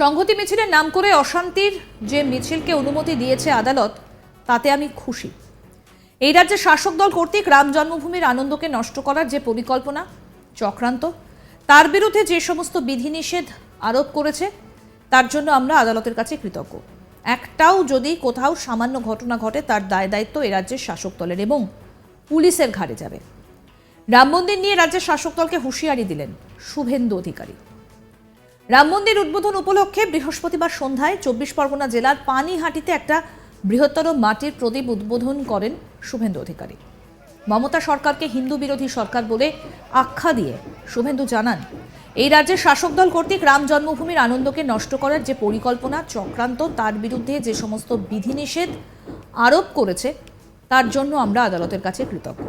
সংহতি মিছিলের নাম করে অশান্তির যে মিছিলকে অনুমতি দিয়েছে আদালত, তাতে আমি খুশি। এই রাজ্যের শাসক দল কর্তৃক রাম জন্মভূমির আনন্দকে নষ্ট করার যে পরিকল্পনা চক্রান্ত, তার বিরুদ্ধে যে সমস্ত বিধিনিষেধ আরোপ করেছে, তার জন্য আমরা আদালতের কাছে কৃতজ্ঞ। একটাও যদি কোথাও সামান্য ঘটনা ঘটে, তার দায় দায়িত্ব এ রাজ্যের শাসক দলের এবং পুলিশের ঘাড়ে যাবে। রাম মন্দির নিয়ে রাজ্যের শাসক দলকে হুঁশিয়ারি দিলেন শুভেন্দু অধিকারী। রাম মন্দির উদ্বোধন উপলক্ষে বৃহস্পতিবার সন্ধ্যায় চব্বিশ পরগনা জেলার পানিহাটিতে একটা বৃহত্তর মাটির প্রদীপ উদ্বোধন করেন শুভেন্দু অধিকারী। মমতা সরকারকে হিন্দু বিরোধী সরকার বলে আখ্যা দিয়ে শুভেন্দু জানান, এই রাজ্যের শাসক দল কর্তৃক রাম জন্মভূমির আনন্দকে নষ্ট করার যে পরিকল্পনা চক্রান্ত, তার বিরুদ্ধে যে সমস্ত বিধিনিষেধ আরোপ করেছে, তার জন্য আমরা আদালতের কাছে কৃতজ্ঞ।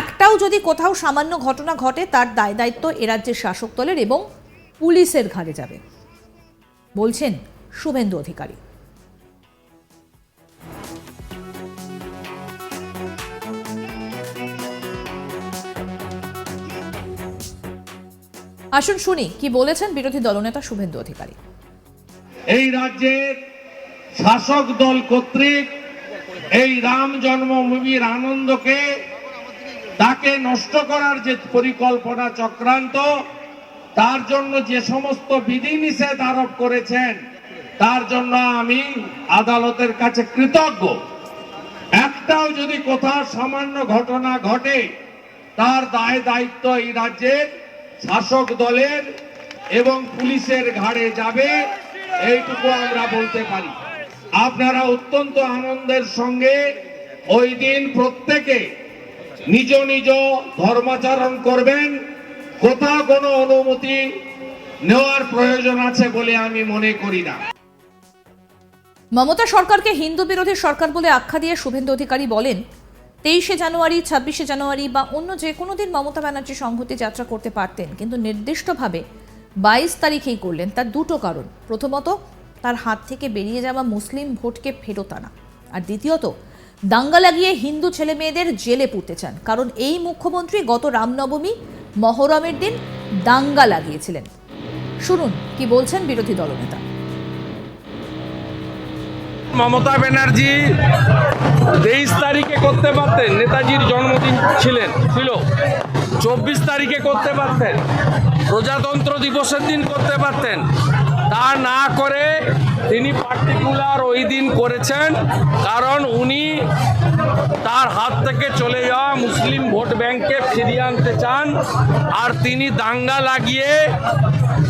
একটাও যদি কোথাও সামান্য ঘটনা ঘটে, তার দায় দায়িত্ব এ রাজ্যের শাসক দলের এবং পুলিশের ঘাড়ে যাবে। বলছেন শুভেন্দু অধিকারী। আসুন শুনি, কি বলেছেন বিরোধী দলনেতা শুভেন্দু অধিকারী। এই রাজ্যের শাসক দল কর্তৃক এই রাম জন্মভূমির আনন্দকে তাকে নষ্ট করার যে পরিকল্পনা চক্রান্ত তার জন্য যে সমস্ত বিধিনিষেধ আরোপ করেছেন, তার জন্য আমি আদালতের কাছে কৃতজ্ঞ। একটাও যদি কোথাও সামান্য ঘটনা ঘটে, তার দায় দায়িত্ব এই রাজ্যের শাসক দলের এবং পুলিশের ঘাড়ে যাবে, এইটুকু আমরা বলতে পারি। আপনারা অত্যন্ত আনন্দের সঙ্গে ওই দিন প্রত্যেকে নিজ নিজ ধর্মাচরণ করবেন। কোথাও কোনো অনুমতি নেওয়ার প্রয়োজন আছে বলে আমি মনে করি না। মমতা সরকারকে হিন্দু বিরোধী সরকার বলে আখ্যা দিয়ে শুভেন্দু অধিকারী বলেন, তেইশে জানুয়ারি, ছাব্বিশে জানুয়ারি বা অন্য যে কোনো দিন মমতা ব্যানার্জি সংহতি যাত্রা করতে পারতেন, কিন্তু নির্দিষ্টভাবে বাইশ তারিখেই করলেন তার দুটো কারণ। প্রথমত, তার হাত থেকে বেরিয়ে যাওয়া মুসলিম ভোটকে ফেরত আনা। আর দ্বিতীয়ত, দাঙ্গা লাগিয়ে হিন্দু ছেলে মেয়েদের জেলে পুড়তে চান। কারণ এই মুখ্যমন্ত্রী গত রামনবমী মহরমের দিন দাঙ্গা লাগিয়েছিলেন। শুনুন, কি বলছেন বিরোধী দলনেতা। মমতা ব্যানার্জি তেইশ তারিখে করতে পারতেন, নেতাজির জন্মদিন ছিলেন, ছিল। চব্বিশ তারিখে করতে পারতেন, প্রজাতন্ত্র দিবসের দিন করতে পারতেন। তা না করে তিনি পার্টিকুলার ওই দিন করেছেন, কারণ উনি তার হাত থেকে চলে যাওয়া মুসলিম ভোট ব্যাংককে ফিরিয়ে আনতে চান, আর তিনি দাঙ্গা লাগিয়ে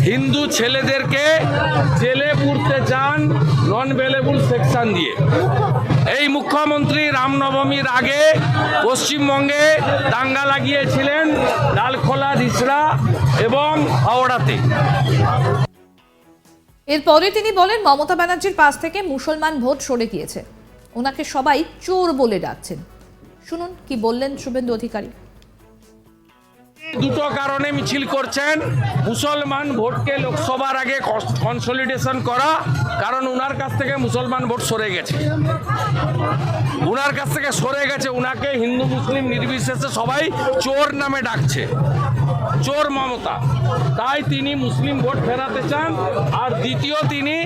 হিন্দু ছেলেদেরকে জেলে পুড়তে চান নন ভেলেবল সেকশন দিয়ে। এই মুখ্যমন্ত্রী রামনবমীর আগে পশ্চিমবঙ্গে দাঙ্গা লাগিয়েছিলেন ডালখোলা রিসড়া এবং হাওড়াতে। এরপরে তিনি বলেন, মমতা ব্যানার্জির পাশ থেকে মুসলমান ভোট সরে গিয়েছে। ওনাকে সবাই চোর বলে ডাকছেন। শুনুন, কি বললেন শুভেন্দু অধিকারী। দুটো কারণে মিছিল করছেন। মুসলমান ভোটকে লোকসভার আগে কনসলিডেশন করা, কারণ উনার কাছ থেকে মুসলমান ভোট সরে গেছে। উনার কাছ থেকে সরে গেছে, উনাকে হিন্দু, মুসলিম নির্বিশেষে সবাই চোর নামে ডাকছে। চোর মমতা। তাই তিনি মুসলিম ভোট ফেরাতে চান আর দ্বিতীয় তিনি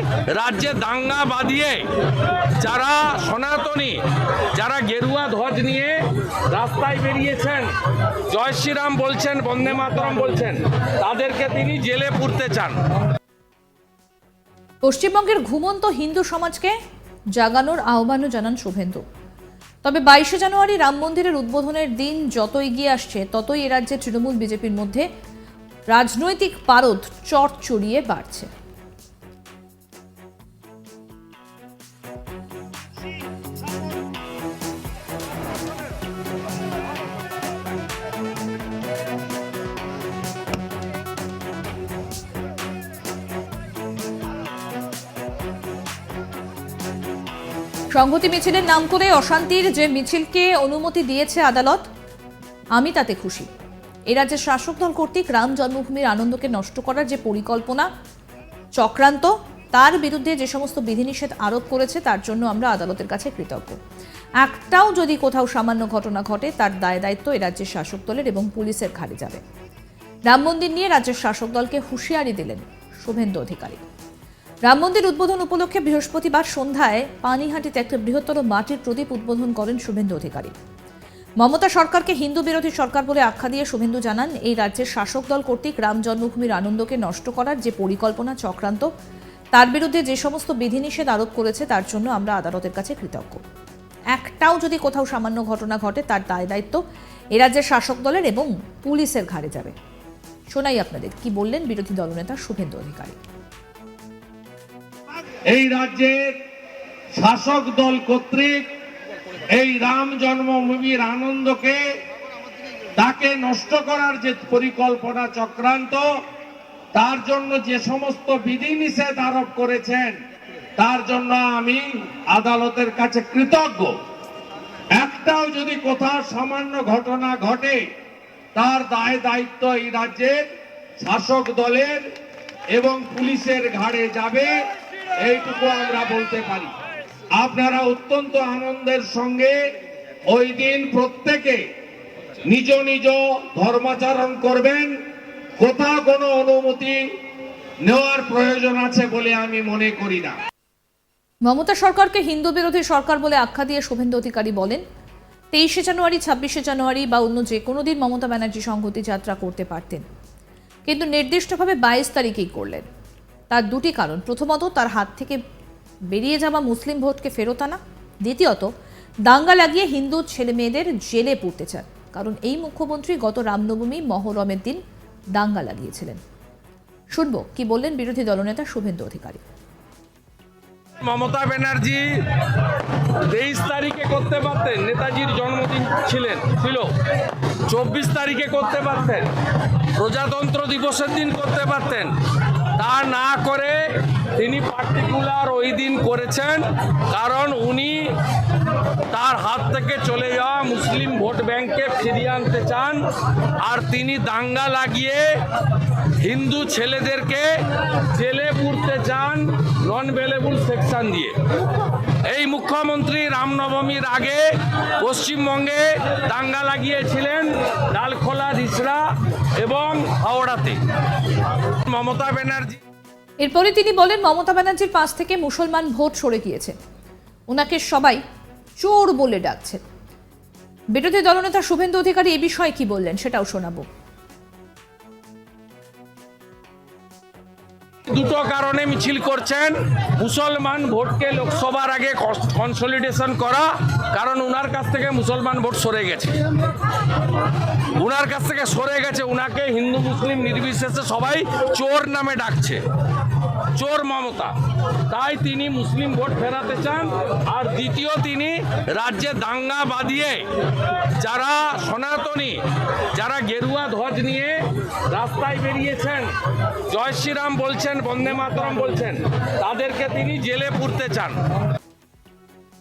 রাজ্যে দাঙ্গা বাঁধিয়ে যারা সনাতনী, যারা গেরুয়া ধ্বজ নিয়ে রাস্তায় বেরিয়েছেন, জয় শ্রীরাম বলছেন, বন্দে মাতরম বলছেন, তাদেরকে তিনি জেলে পুরতে চান। পশ্চিমবঙ্গের ঘুমন্ত হিন্দু সমাজকে জাগানোর আহ্বানও জানান শুভেন্দু। তবে বাইশে জানুয়ারি রাম মন্দিরের উদ্বোধনের দিন যত এগিয়ে আসছে, ততই এ রাজ্যে তৃণমূল বিজেপির মধ্যে রাজনৈতিক পারদ চট চড়িয়ে বাড়ছে। সংহতি মিছিলের নাম করে অশান্তির যে মিছিলকে অনুমতি দিয়েছে আদালত, আমি তাতে খুশি। এ রাজ্যের শাসক দল কর্তৃক রাম জন্মভূমির আনন্দকে নষ্ট করার যে পরিকল্পনা চক্রান্ত, তার বিরুদ্ধে যে সমস্ত বিধিনিষেধ আরোপ করেছে, তার জন্য আমরা আদালতের কাছে কৃতজ্ঞ। একটাও যদি কোথাও সামান্য ঘটনা ঘটে, তার দায় দায়িত্ব এ রাজ্যের শাসক দলের এবং পুলিশের ঘাড়ে যাবে রাম মন্দির নিয়ে রাজ্যের শাসক দলকে হুঁশিয়ারি দিলেন শুভেন্দু অধিকারী। রাম মন্দির উদ্বোধন উপলক্ষে বৃহস্পতিবার সন্ধ্যায় পানিহাটিতে একটা বৃহত্তর মাটির প্রদীপ উদ্বোধন করেন শুভেন্দু অধিকারী। মমতা সরকারকে হিন্দু বিরোধী সরকার বলে আখ্যা দিয়ে শুভেন্দু জানান, এই রাজ্যের শাসক দল কর্তৃক রাম জন্মভূমির আনন্দকে নষ্ট করার যে পরিকল্পনা চক্রান্ত, তার বিরুদ্ধে যে সমস্ত বিধিনিষেধ আরোপ করেছে, তার জন্য আমরা আদালতের কাছে কৃতজ্ঞ। একটাও যদি কোথাও সামান্য ঘটনা ঘটে, তার দায় দায়িত্ব এ রাজ্যের শাসক দলের এবং পুলিশের ঘাড়ে যাবে। শোনাই আপনাদের, কি বললেন বিরোধী দলনেতা শুভেন্দু অধিকারী। এই রাজ্যের শাসক দল কর্তৃক এই রাম জন্মভূমির আনন্দকে তাকে নষ্ট করার যে পরিকল্পনা চক্রান্ত, তার জন্য যে সমস্ত বিধিনিষেধ আরোপ করেছেন, তার জন্য আমি আদালতের কাছে কৃতজ্ঞ। একটাও যদি কোথাও সামান্য ঘটনা ঘটে, তার দায় দায়িত্ব এই রাজ্যের শাসক দলের এবং পুলিশের ঘাড়ে যাবে। এইটুকু আমরা বলতে পারি। আপনারা অত্যন্ত আনন্দের সঙ্গে ওই দিন প্রত্যেকে নিজ নিজ ধর্মাচরণ করবেন। কোথাও কোনো অনুমতি নেওয়ার প্রয়োজন আছে বলে আমি মনে করি না। মমতা সরকারকে হিন্দু বিরোধী সরকার বলে আখ্যা দিয়ে শুভেন্দু অধিকারী বলেন, তেইশে জানুয়ারি, ছাব্বিশে জানুয়ারি বা অন্য যে কোনো দিন মমতা ব্যানার্জি সংহতি যাত্রা করতে পারতেন। কিন্তু নির্দিষ্টভাবে বাইশ তারিখেই করলেন। তার দুটি কারণ। প্রথমত, তার হাত থেকে বেরিয়ে যাওয়া মুসলিম ভোটকে ফেরত আনা। দ্বিতীয়ত, দাঙ্গা লাগিয়ে হিন্দু ছেলে মেয়েদের জেলে পুড়তে চান। কারণ এই মুখ্যমন্ত্রী গত রামনবমী মহরমের দিন দাঙ্গা লাগিয়েছিলেন। শুনব, কি বললেন বিরোধী দলনেতা শুভেন্দু অধিকারী। মমতা ব্যানার্জি তেইশ তারিখে করতে পারতেন, নেতাজির জন্মদিন ছিলেন, ছিল। চব্বিশ তারিখে করতে পারতেন, প্রজাতন্ত্র দিবসের দিন করতে পারতেন। তা না করে তিনি পার্টিকুলার ওই দিন করেছেন, কারণ উনি তার হাত থেকে চলে যাওয়া মুসলিম ভোট ব্যাংককে ফিরিয়ে আনতে চান, আর তিনি দাঙ্গা লাগিয়ে হিন্দু ছেলেদেরকে জেলে পুরতে চান নন ভেলেবল সেকশন দিয়ে। এই মুখ্যমন্ত্রী রামনবমীর আগে পশ্চিমবঙ্গে দাঙ্গা লাগিয়েছিলেন, ডালখোলা রিসড়া এবং হাওড়াতে। মমতা ব্যানার্জি। এরপরে তিনি বলেন মমতা ব্যানার্জির পাশ থেকে মুসলমান ভোট সরে গিয়েছে। ওনাকে সবাই চোর বলে ডাকছেন। বিরোধী দলনেতা শুভেন্দু অধিকারী এ বিষয়ে কি বললেন সেটাও শোনাবো। দুটো কারণে মিছিল করছেন। মুসলমান ভোটকে লোকসভার আগে কনসলিডেশন করা কারণ উনার কাছ থেকে মুসলমান ভোট সরে গেছে। উনার কাছ থেকে সরে গেছে, উনাকে হিন্দু, মুসলিম নির্বিশেষে সবাই চোর নামে ডাকছে। চোর মমতা। তাই তিনি মুসলিম ভোট ফেরাতে চান, আর দ্বিতীয় তিনি রাজ্যে দাঙ্গা বাঁধিয়ে যারা সনাতনী, যারা গেরুয়া ধ্বজ নিয়ে রাস্তায় বেরিয়েছেন, জয় শ্রীরাম বলছেন, বন্দে মাতরম বলছেন, তাদেরকে তিনি জেলে পুরতে চান।